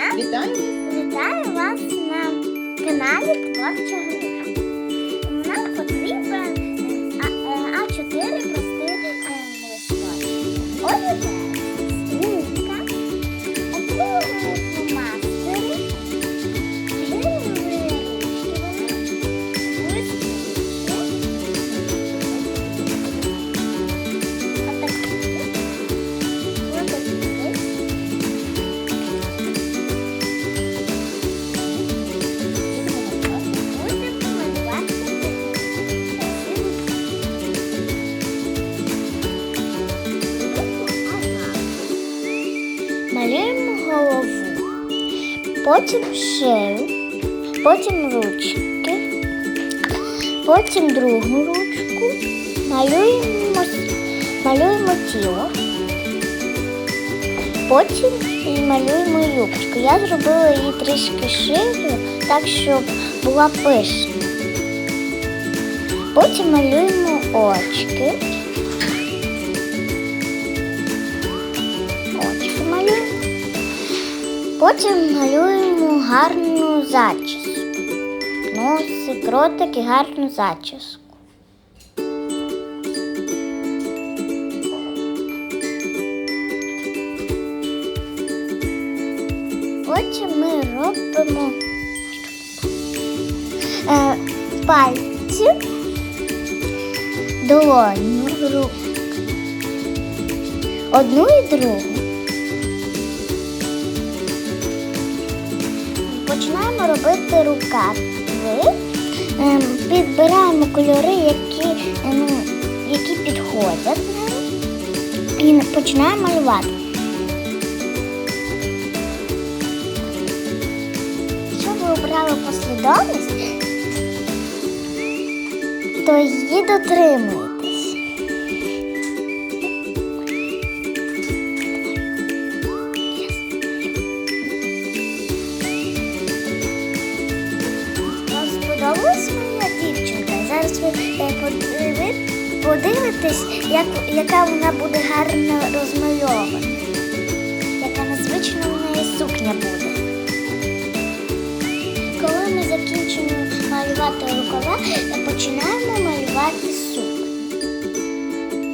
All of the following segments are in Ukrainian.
Вітаю! Вітаю вас на каналі Творча Груша. Малюємо голову, потім шию, потім ручки, потім другу ручку, малюємо, малюємо тіло, потім малюємо юбочку. Я зробила її трішки широю, так, щоб була пишна. Потім малюємо. Очки Потім малюємо гарну зачіску. Носик, ротик і гарну зачіску. Потім ми робимо е, пальці, долоню, руку. Одну і другу. Починаємо робити рукави. Ем, Підбираємо кольори, які, ем, які підходять. І починаємо малювати. Якщо ви обрали послідовність, то її дотримуєтесь. Подивитесь, як, яка вона буде гарно розмальована. Яка незвична в неї сукня буде. Коли ми закінчимо малювати рукава, то починаємо малювати сукню.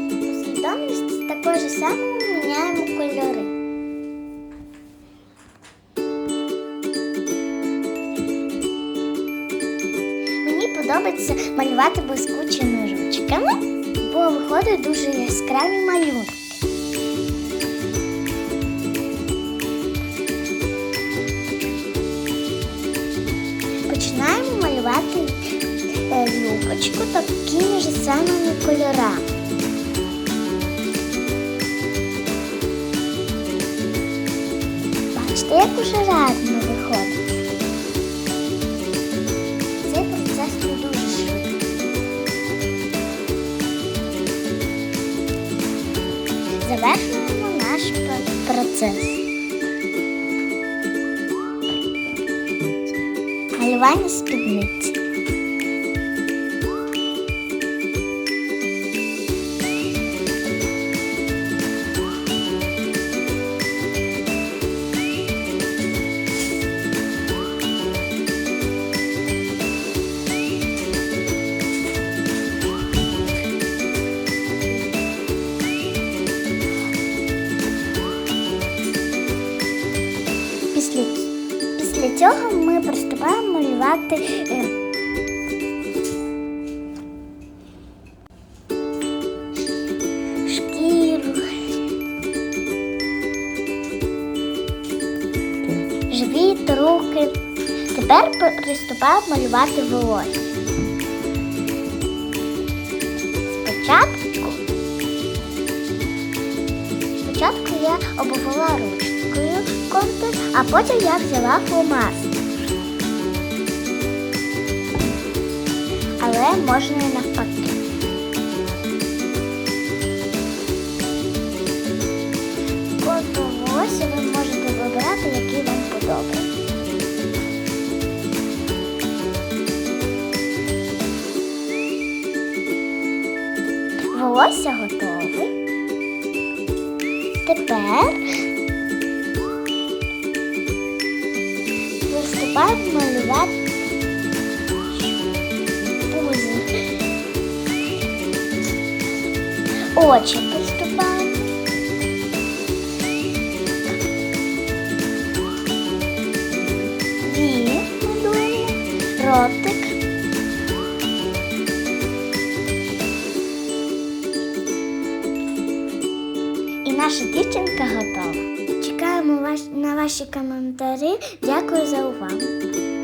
Послідовність також само міняємо кольори. Подобається малювати блискучими ручками, бо виходять дуже яскраві малюнки. Починаємо малювати е, юбочку такими ж самими кольорами. Бачите, як уже гарно пр- процес. Малювання спідниці. Цього ми приступаємо малювати е, шкіру, живіт, руки. Тепер приступаємо малювати волосся. Спочатку Спочатку я обвела ручкою контур, а потім я взяла фломастер. Але можна і навпаки. Контур ви можете вибирати, який вам подобається. Волосся готове. Тепер приступаємо малювати пузі. Очі приступаємо. Вії малюємо. Ротик. І наша дівчинка готова. Чекаємо на ваші коментарі. Дякую за увагу.